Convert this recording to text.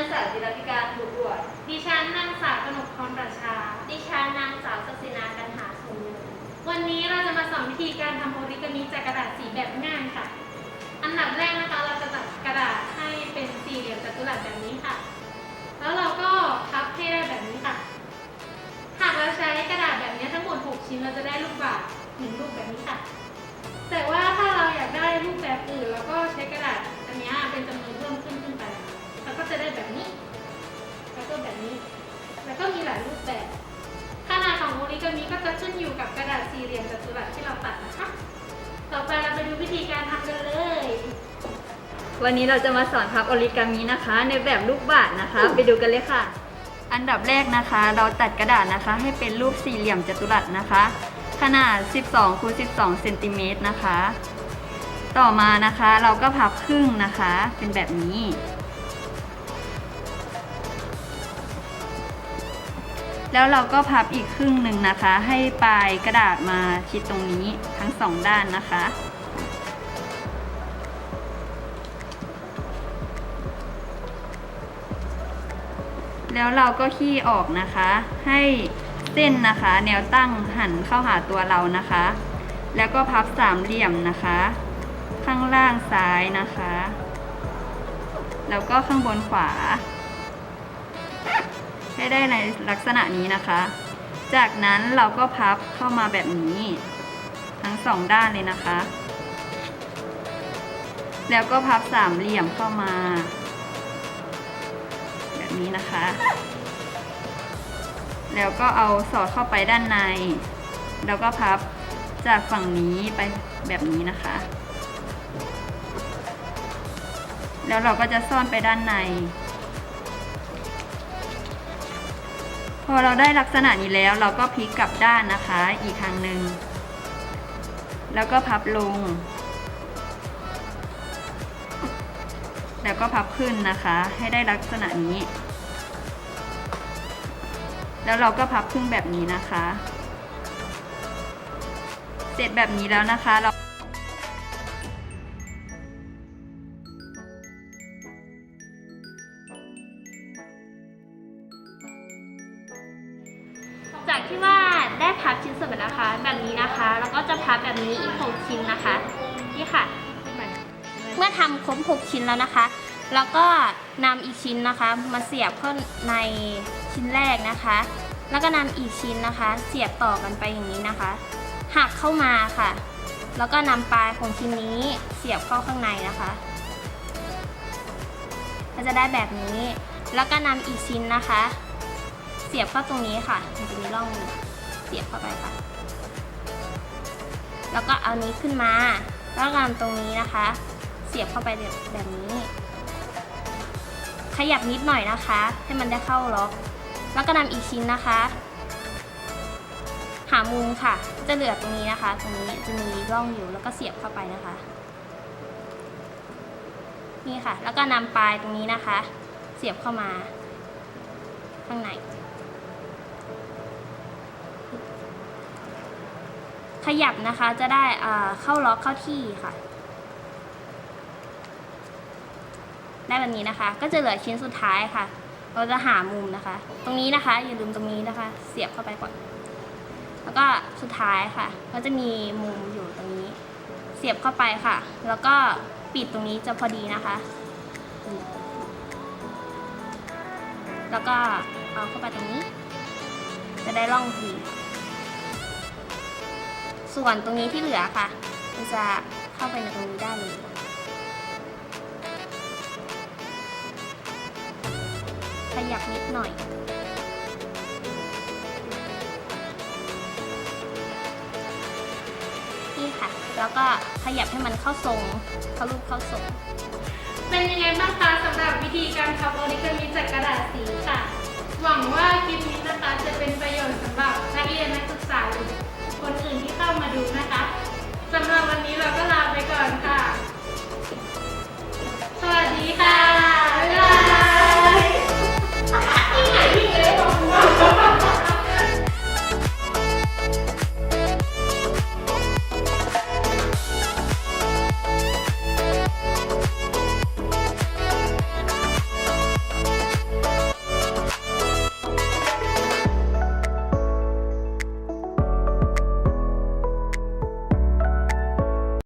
างสาวจิรพิการบุตรบวชดิฉันนางสาวกนกพรประชา ดิฉันนางสาวศศินากันหาสมบูรวันนี้เราจะมาสอนวิธีการทำโอริกามิจากกระดาษสีแบบง่ายค่ะ อันดับแรกนะคะเราจะตัดกระดาษให้เป็นสี่เหลี่ยมจัตุรัสแบบนี้ อยู่กับกระดาษสี่เหลี่ยมจัตุรัสที่เราตัดนะคะ ต่อไปเราไปดูวิธีการทำกันเลย วันนี้เราจะมาสอนพับโอริกามินะคะ ในแบบลูกบาศก์นะคะ ไปดูกันเลยค่ะ อันดับแรกนะคะ เราตัดกระดาษนะคะ ให้เป็นรูปสี่เหลี่ยมจัตุรัสนะคะ ขนาด 12คูณ12เซนติเมตรนะคะ ต่อมานะคะ เราก็พับครึ่งนะคะ เป็นแบบนี้ แล้วเราก็พับอีกครึ่งหนึ่งนะคะ ให้ปลายกระดาษมาชิดตรงนี้ทั้งสองด้านนะคะ แล้วเราก็ขี้ออกนะคะ ให้เส้นนะคะ แนวตั้งหันเข้าหาตัวเรานะคะ แล้วก็พับสามเหลี่ยมนะคะ ข้างล่างซ้ายนะคะ แล้วก็ข้างบนขวา ให้ได้ในลักษณะนี้นะคะ จากนั้นเราก็พับเข้ามาแบบนี้ ทั้งสองด้านเลยนะคะ แล้วก็พับสามเหลี่ยมเข้ามา แบบนี้นะคะ แล้วก็เอาสอดเข้าไปด้านใน แล้วก็พับจากฝั่งนี้ไปแบบนี้นะคะ แล้วเราก็จะซ่อนไปด้านใน อเราได้ลักษณะนี้แล้วเราก็พลิกกลับด้านนะคะอีกครั้งหนึ่ง แล้วก็พับลง แล้วก็พับขึ้นนะคะ ให้ได้ลักษณะนี้ แล้วเราก็พับครึ่งแบบนี้นะคะ เสร็จแบบนี้แล้วนะคะเรา ที่ว่าได้พับชิ้นส่วนไปแล้วนะคะ แบบนี้นะคะ แล้วก็จะพับแบบนี้อีก6ชิ้นนะคะ นี่ค่ะ เมื่อทำครบ6ชิ้นแล้วนะคะ แล้วก็นำอีกชิ้นนะคะ มาเสียบเข้าในชิ้นแรกนะคะ แล้วก็นำอีกชิ้นนะคะ เสียบต่อกันไปอย่างนี้นะคะ หักเข้ามาค่ะ แล้วก็นำปลายของชิ้นนี้เสียบเข้าข้างในนะคะก็จะได้แบบนี้ แล้วก็นำอีกชิ้นนะคะ เสียบเข้าตรงนี้ค่ะมันจะมีร่องเสียบเข้าไปค่ะ แล้วก็เอานี้ขึ้นมาแล้วก็นำตรงนี้นะคะ เสียบเข้าไปแบบแบบนี้ ขยับนิดหน่อยนะคะ ให้มันได้เข้าล็อก แล้วก็นำอีกชิ้นนะคะ หามุมค่ะ จะเหลือตรงนี้นะคะ ตรงนี้จะมีร่องอยู่แล้วก็เสียบเข้าไปนะคะ นี่ค่ะ แล้วก็นำปลายตรงนี้นะคะ เสียบเข้ามา ยับนะคะจะได้เข้าล็อกเข้าที่ค่ะ ได้แบบนี้นะคะ ก็จะเหลือชิ้นสุดท้ายค่ะ เราจะหามุมนะคะ ตรงนี้นะคะอย่าลืมตรงนี้นะคะ เสียบเข้าไปก่อน แล้วก็สุดท้ายค่ะ ก็จะมีมุมอยู่ตรงนี้ เสียบเข้าไปค่ะ แล้วก็ปิดตรงนี้จะพอดีนะคะ แล้วก็เอาเข้าไปตรงนี้ จะได้ร่องพอดี ส่วนตรงนี้ที่เหลือค่ะมันจะเข้าไปในตรงนี้ได้เลยขยับนิดหน่อย นี่ค่ะ แล้วก็ขยับให้มันเข้าทรง เข้ารูปเข้าทรง เป็นยังไงบ้างคะสำหรับวิธีการพับโอริกามิ